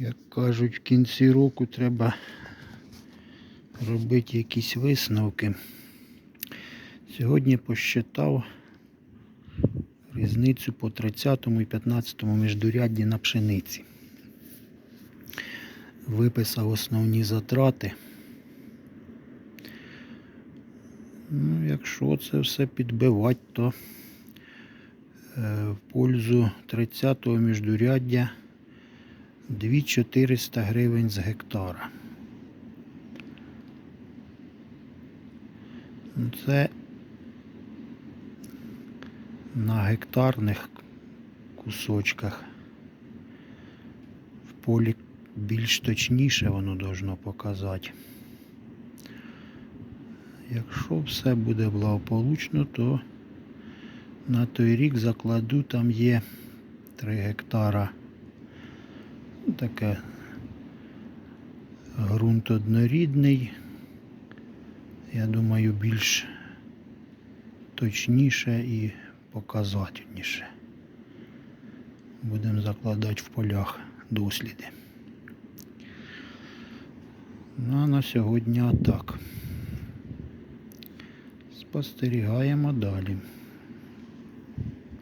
Як кажуть, в кінці року треба робити якісь висновки. Сьогодні посчитав різницю по 30 і 15 міждурядді на пшениці. Виписав основні затрати. Ну, якщо це все підбивати, то е, в пользу 30-го міждуряддя 2400 гривень з гектара. Це на гектарних кусочках. В полі більш точніше воно должно показати. Якщо все буде благополучно, то на той рік закладу там є 3 гектара. Таке ґрунт однорідний. Я думаю, більш точніше і показательніше. Будемо закладати в полях досліди. Ну а на сьогодні так. Спостерігаємо далі.